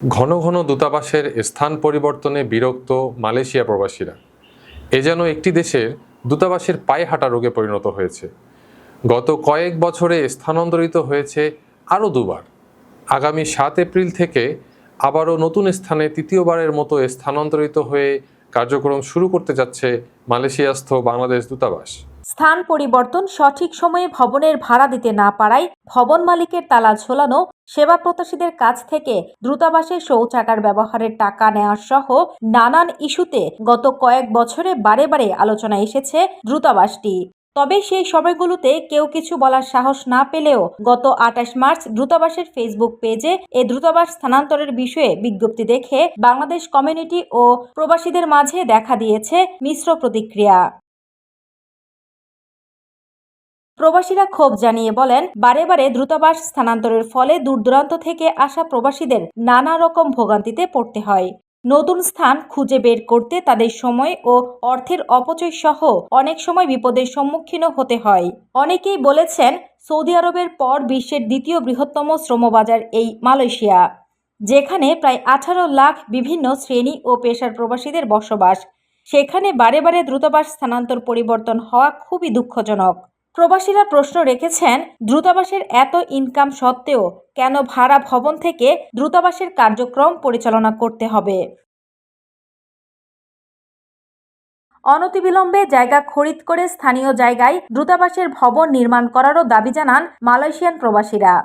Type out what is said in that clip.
ঘন ঘন দূতাবাসের স্থান পরিবর্তনে বিরক্ত মালয়েশিয়া প্রবাসীরা। এ যেন একটি দেশের দূতাবাসের পায়ে হাঁটা রোগে পরিণত হয়েছে। গত কয়েক বছরে স্থানান্তরিত হয়েছে আরও দুবার। আগামী সাত এপ্রিল থেকে আবারও নতুন স্থানে তৃতীয়বারের মতো স্থানান্তরিত হয়ে কার্যক্রম শুরু করতে যাচ্ছে মালয়েশিয়াস্থ বাংলাদেশ দূতাবাস। স্থান পরিবর্তন সঠিক সময়ে ভবনের ভাড়া দিতে না পারায় ভবন মালিকের তালা ঝোলানো, সেবা প্রত্যাশীদের কাছ থেকে দ্রুতাবাসে শৌচাগার ব্যবহারের টাকা নেওয়া সহ নানান ইস্যুতে গত কয়েক বছরে বারে বারে আলোচনায় এসেছে দ্রুতাবাসটি। তবে সেই সময়গুলোতে কেউ কিছু বলার সাহস না পেলেও গত আঠাশ মার্চ দ্রুতাবাসের ফেসবুক পেজে এ দ্রুতাবাস স্থানান্তরের বিষয়ে বিজ্ঞপ্তি দেখে বাংলাদেশ কমিউনিটি ও প্রবাসীদের মাঝে দেখা দিয়েছে মিশ্র প্রতিক্রিয়া। প্রবাসীরা ক্ষোভ জানিয়ে বলেন, বারে বারে দ্রুতাবাস স্থানান্তরের ফলে দূরদূরান্ত থেকে আসা প্রবাসীদের নানা রকম ভোগান্তিতে পড়তে হয়। নতুন স্থান খুঁজে বের করতে তাদের সময় ও অর্থের অপচয় সহ অনেক সময় বিপদের সম্মুখীনও হতে হয়। অনেকেই বলেছেন, সৌদি আরবের পর বিশ্বের দ্বিতীয় বৃহত্তম শ্রমবাজার এই মালয়েশিয়া, যেখানে প্রায় আঠারো লাখ বিভিন্ন শ্রেণি ও পেশার প্রবাসীদের বসবাস। সেখানে বারে বারে দ্রুতাবাস স্থানান্তর পরিবর্তন হওয়া খুবই দুঃখজনক। প্রবাসীরা প্রশ্ন রেখেছেন দ্রুতাবাসের এত ইনকাম সত্ত্বেও কেন ভাড়া ভবন থেকে দ্রুতাবাসের কার্যক্রম পরিচালনা করতে হবে? অনতিবিলম্বে জায়গা খরিদ করে স্থানীয় জায়গায় দ্রুতাবাসের ভবন নির্মাণ করারও দাবি জানান মালয়েশিয়ান প্রবাসীরা।